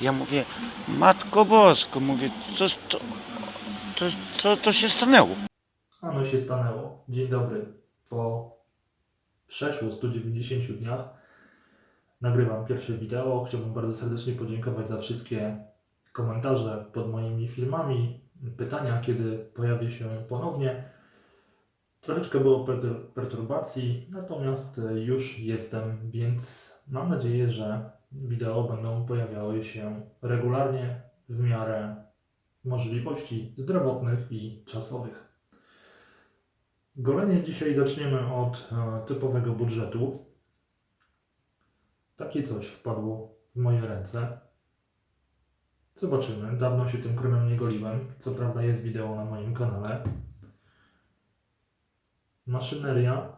Ja mówię, Matko Bosko, mówię, co, co, co, co, co się stanęło? Ano się stanęło. Dzień dobry. Po przeszło 190 dniach nagrywam pierwsze wideo. Chciałbym bardzo serdecznie podziękować za wszystkie komentarze pod moimi filmami, pytania, kiedy pojawię się ponownie. Troszeczkę było pertur- perturbacji, natomiast e, już jestem, więc mam nadzieję, że wideo będą pojawiały się regularnie w miarę możliwości zdrowotnych i czasowych. Golenie dzisiaj zaczniemy od e, typowego budżetu. Takie coś wpadło w moje ręce. Zobaczymy. Dawno się tym kremem nie goliłem. Co prawda jest wideo na moim kanale. Maszyneria.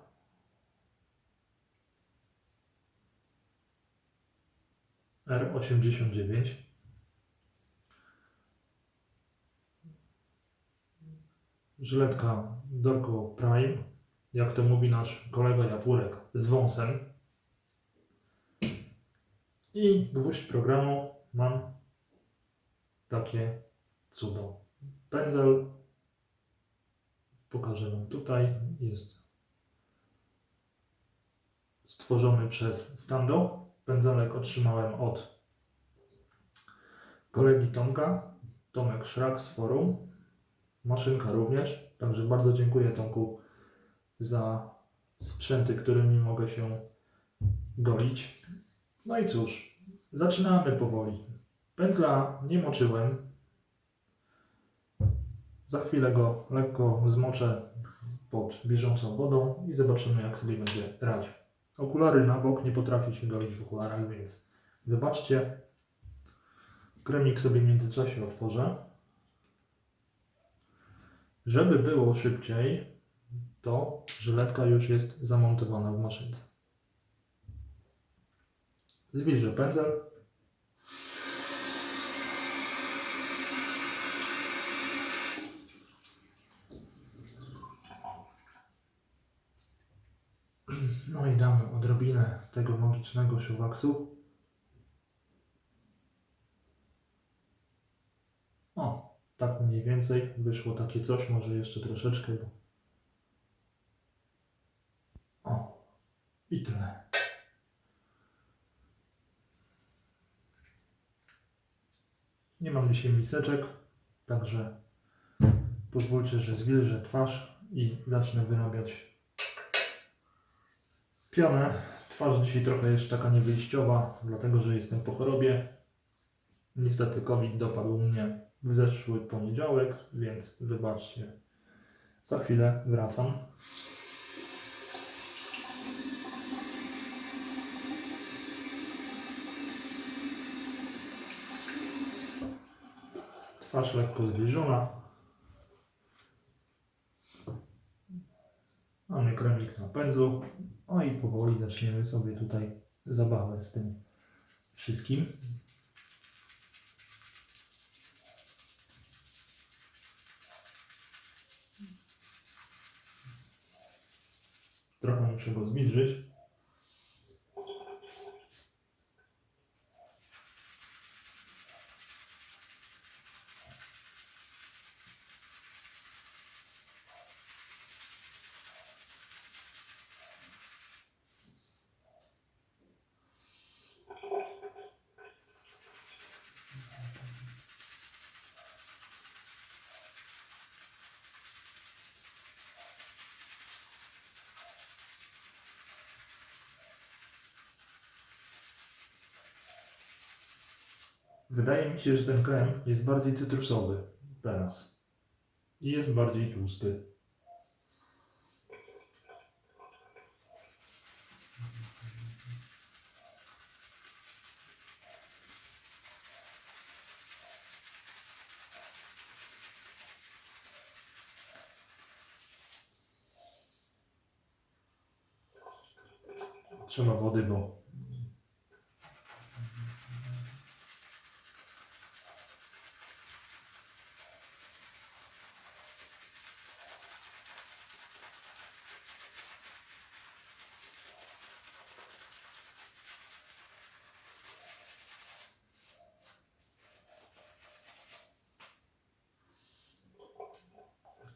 R89. Żyletka Dorko Prime, jak to mówi nasz kolega Japurek, z wąsem. I gwóźdź programu mam takie cudo. Pędzel pokażę Wam tutaj. Jest stworzony przez Stando. Pędzelek otrzymałem od kolegi Tomka, Tomek Szrak z forum. Maszynka również. Także bardzo dziękuję Tomku za sprzęty, którymi mogę się golić. No i cóż, zaczynamy powoli. Pędzla nie moczyłem. Za chwilę go lekko zmoczę pod bieżącą wodą i zobaczymy jak sobie będzie radził. Okulary na bok, nie potrafię się golić w okularach, więc wybaczcie. Kremik sobie w międzyczasie otworzę. Żeby było szybciej, to żyletka już jest zamontowana w maszynce. Zwilżę pędzel. No i damy odrobinę tego magicznego siuwaksu. O, tak mniej więcej wyszło takie coś, może jeszcze troszeczkę. O, i tyle. Nie mam dzisiaj miseczek, także pozwólcie, że zwilżę twarz i zacznę wyrabiać pionę. Twarz dzisiaj trochę jest taka niewyjściowa, dlatego że jestem po chorobie. Niestety COVID dopadł mnie w zeszły poniedziałek, więc wybaczcie. Za chwilę wracam. Twarz lekko zbliżona. Mamy kremik na pędzlu. O i powoli zaczniemy sobie tutaj zabawę z tym wszystkim. Trochę muszę go zbliżyć. Wydaje mi się, że ten krem jest bardziej cytrusowy teraz. I jest bardziej tłusty. Trzeba wody, bo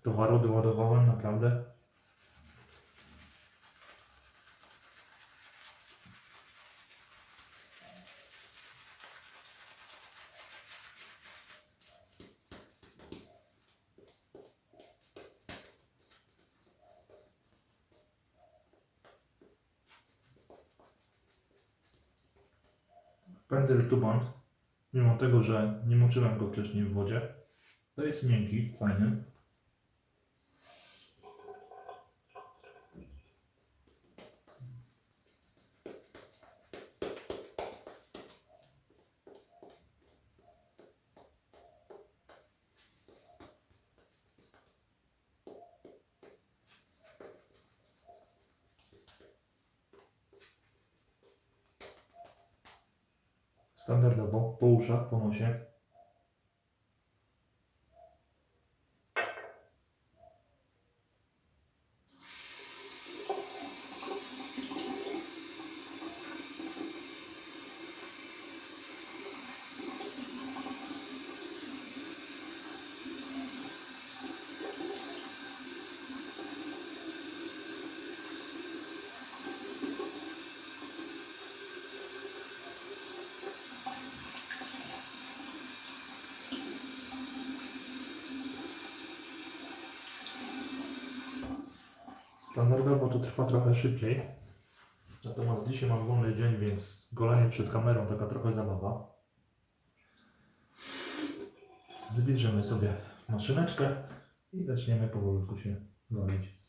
towaru doładowałem naprawdę. Pędzel Tuband, mimo tego, że nie moczyłem go wcześniej w wodzie, to jest miękki, fajny. Standardowo, po uszach, po nosie. Standardowo to trwa trochę szybciej. Natomiast dzisiaj mam wolny dzień, więc golenie przed kamerą taka trochę zabawa. Zbierzemy sobie maszyneczkę i zaczniemy powolutku się golić.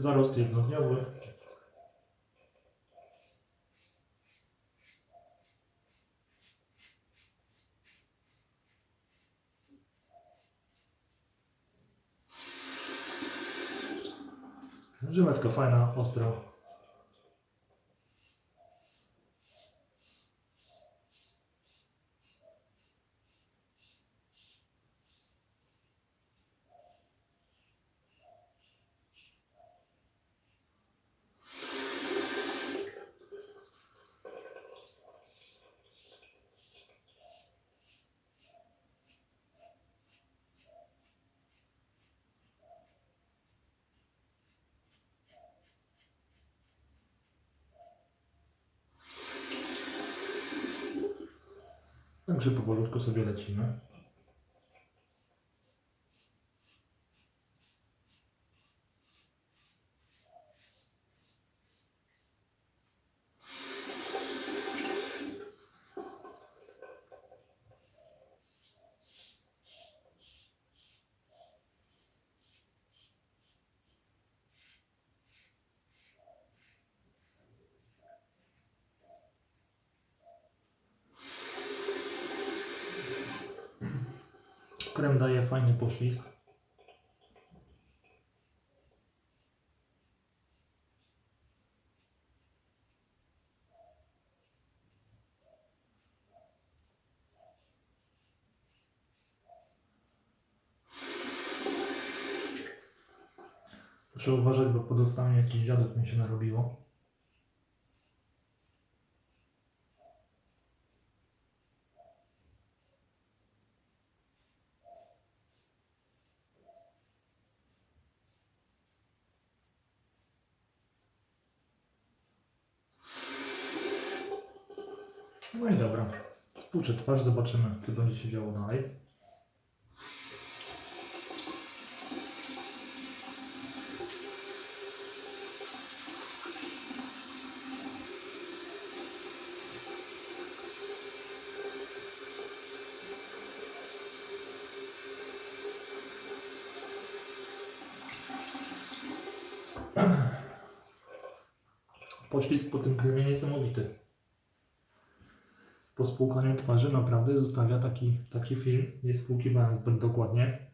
Zarost jednodniowy. Żyletka fajna, ostra. Także powolutku sobie lecimy. Krem daje fajny poślizg. Muszę uważać, bo po dostaniu jakichś dziadów mi się narobiło. No i dobra. Spłuczę twarz, zobaczymy, co będzie się działo dalej. Poślizg po tym kremie niesamowity. Po spłukaniu twarzy naprawdę zostawia taki, taki film. Nie spłukiwałem zbyt dokładnie.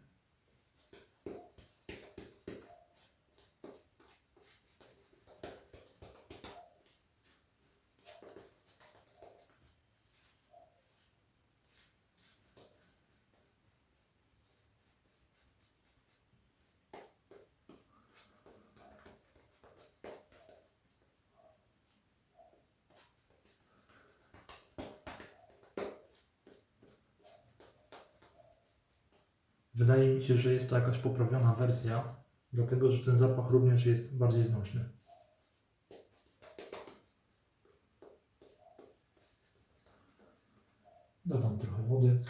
Wydaje mi się, że jest to jakaś poprawiona wersja, dlatego że ten zapach również jest bardziej znośny. Dodam trochę wody.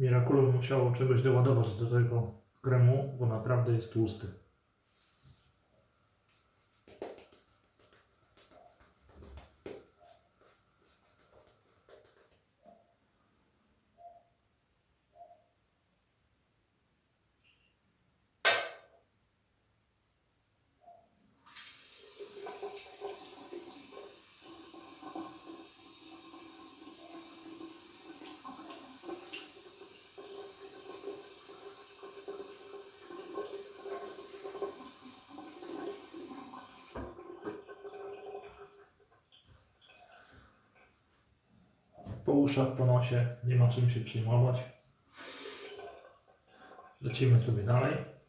Miraculum musiało czegoś doładować do tego kremu, bo naprawdę jest tłusty. Po uszach, po nosie, nie ma czym się przejmować. Lecimy sobie dalej.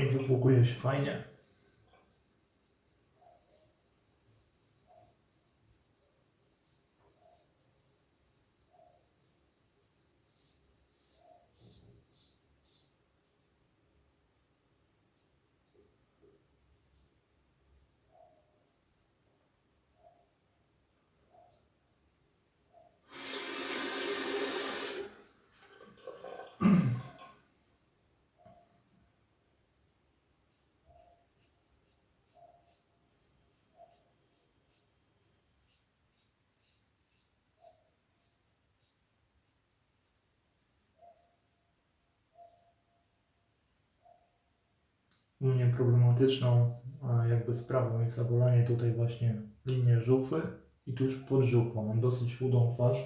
Kremik wypłukuje się fajnie. Mnie problematyczną jakby sprawą jest ogolenie tutaj właśnie linię żuchwy i tuż pod żuchwą. Mam dosyć chudą twarz.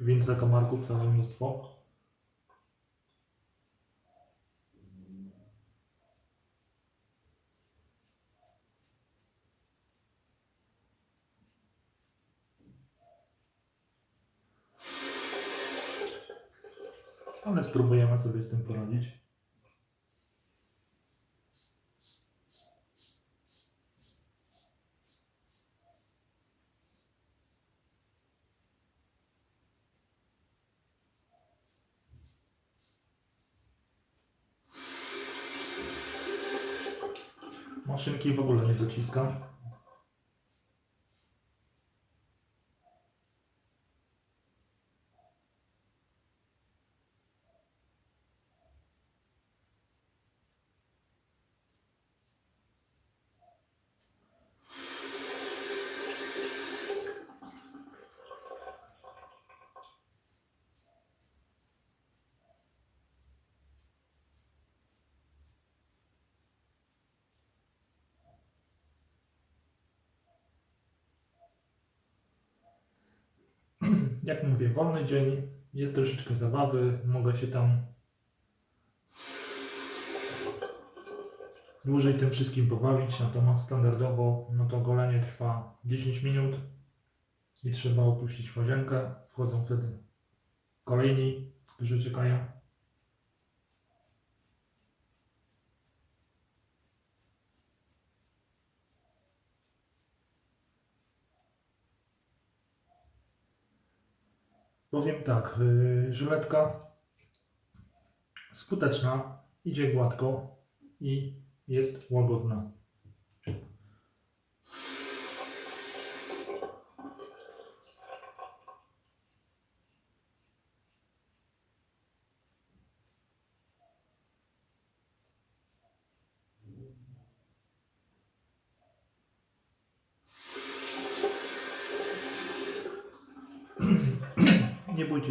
Więc zakamarków całe mnóstwo. Ale spróbujemy sobie z tym poradzić. Maszynki w ogóle nie dociska. Jak mówię, wolny dzień, jest troszeczkę zabawy, mogę się tam dłużej tym wszystkim pobawić, natomiast standardowo no to golenie trwa 10 minut i trzeba opuścić łazienkę. Wchodzą wtedy kolejni, którzy czekają. Powiem tak, yy, żyletka skuteczna, idzie gładko i jest łagodna.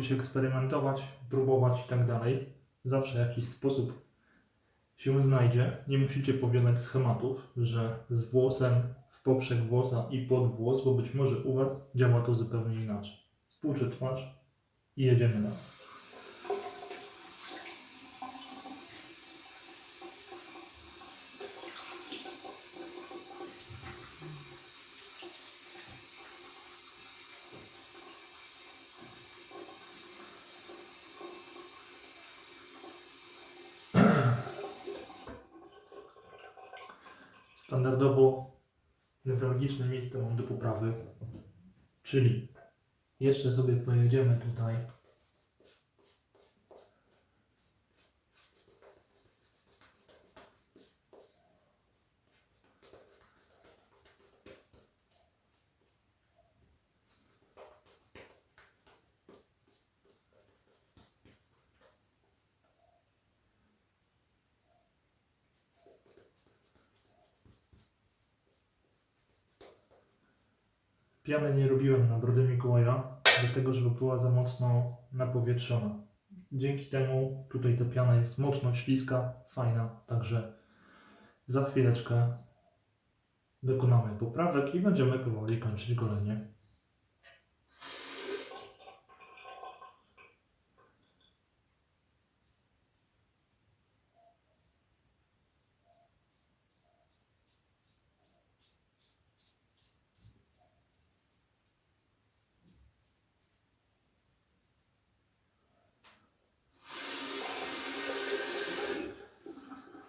Się eksperymentować, próbować i tak dalej. Zawsze jakiś sposób się znajdzie. Nie musicie powielać schematów, że z włosem w poprzek włosa i pod włos, bo być może u Was działa to zupełnie inaczej. Spłuczę twarz i jedziemy dalej. Standardowo miejsce mam do poprawy, czyli jeszcze sobie pojedziemy tutaj. Piany nie robiłem na brodę Mikołaja, dlatego żeby była za mocno napowietrzona. Dzięki temu tutaj ta piana jest mocno śliska, fajna, także za chwileczkę dokonamy poprawek i będziemy powoli kończyć golenie.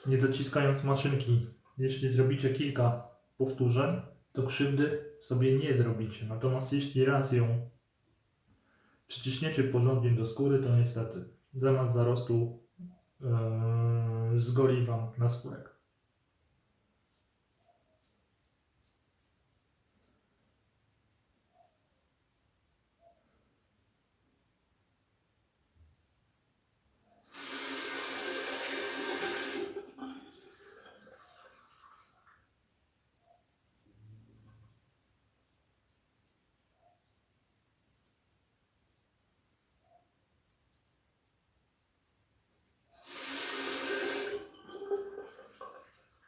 Nie dociskając maszynki. Jeśli zrobicie kilka powtórzeń, to krzywdy sobie nie zrobicie. Natomiast jeśli raz ją przyciśniecie porządnie do skóry, to niestety zamiast zarostu yy, zgoli Wam na skórek.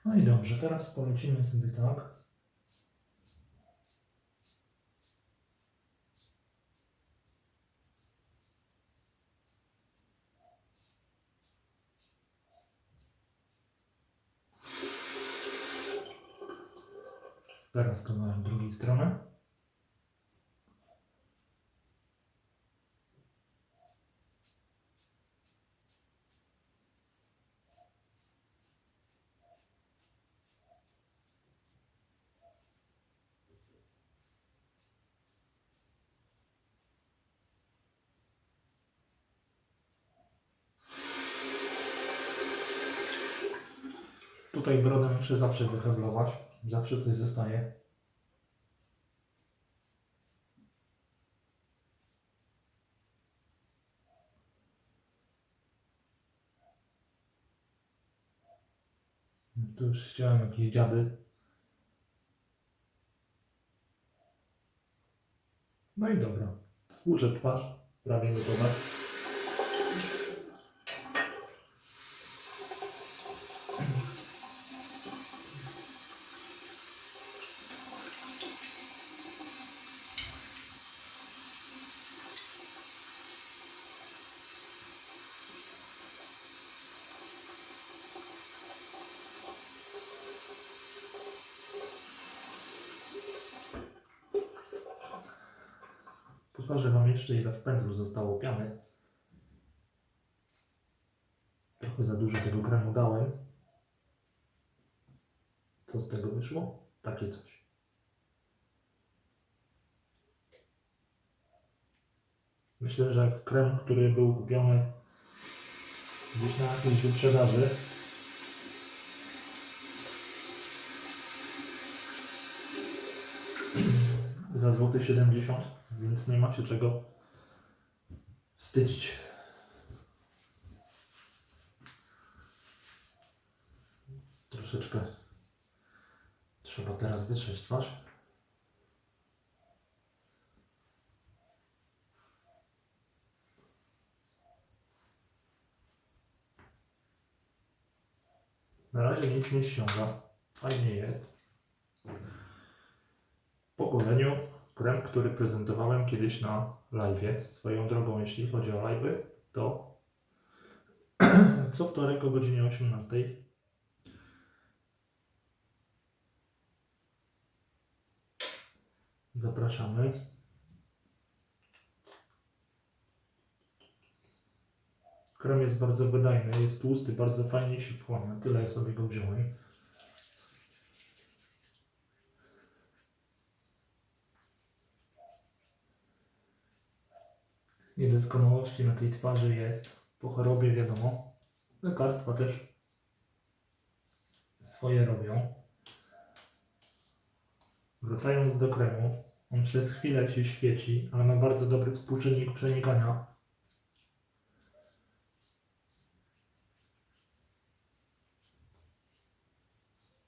No i dobrze, teraz polecimy sobie tak. Teraz kawałek drugiej strony. Tutaj brodę muszę zawsze wyheblować. Zawsze coś zostaje. Tu już chciałem jakieś dziady. No i dobra. Spłuczę twarz. Prawie gotowe. Pokażę Wam jeszcze ile w pędzlu zostało piany. Trochę za dużo tego kremu dałem. Co z tego wyszło? Takie coś. Myślę, że krem, który był kupiony gdzieś na jakiejś wyprzedaży, za złoty 70, więc nie ma się czego wstydzić. Troszeczkę trzeba teraz wytrzeć twarz. Na razie nic nie ściąga. Fajnie jest. Po goleniu krem, który prezentowałem kiedyś na live. Swoją drogą, jeśli chodzi o live, to co wtorek o godzinie 18. Zapraszamy. Krem jest bardzo wydajny, jest tłusty, bardzo fajnie się wchłania. Tyle sobie go wziąłem. Niedoskonałości na tej twarzy jest. Po chorobie wiadomo. Lekarstwa też swoje robią. Wracając do kremu, on przez chwilę się świeci, ale ma bardzo dobry współczynnik przenikania.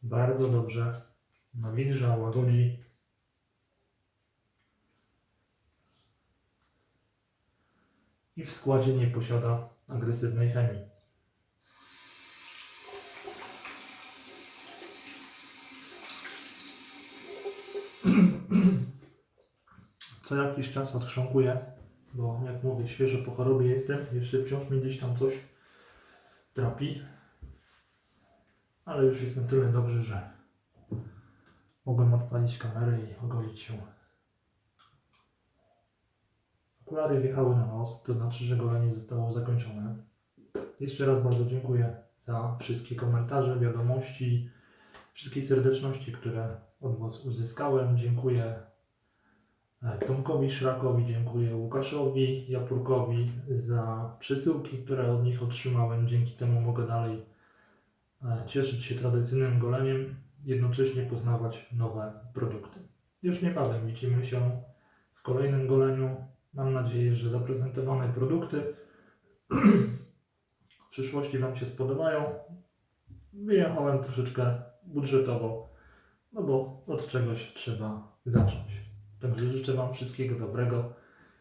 Bardzo dobrze nawilża, łagodzi. I w składzie nie posiada agresywnej chemii. Co jakiś czas odchrząkuję, bo jak mówię, świeżo po chorobie jestem, jeszcze wciąż mnie gdzieś tam coś trapi, ale już jestem tyle dobry, że mogłem odpalić kamerę i ogolić się. Okulary wjechały na nos, to znaczy, że golenie zostało zakończone. Jeszcze raz bardzo dziękuję za wszystkie komentarze, wiadomości, wszystkie serdeczności, które od Was uzyskałem. Dziękuję e, Tomkowi Szrakowi, dziękuję Łukaszowi Japurkowi za przesyłki, które od nich otrzymałem. Dzięki temu mogę dalej e, cieszyć się tradycyjnym goleniem, jednocześnie poznawać nowe produkty. Już niebawem widzimy się w kolejnym goleniu. Mam nadzieję, że zaprezentowane produkty w przyszłości Wam się spodobają. Wyjechałem troszeczkę budżetowo, no bo od czegoś trzeba zacząć. Także życzę Wam wszystkiego dobrego.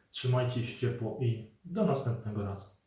Trzymajcie się ciepło i do następnego razu.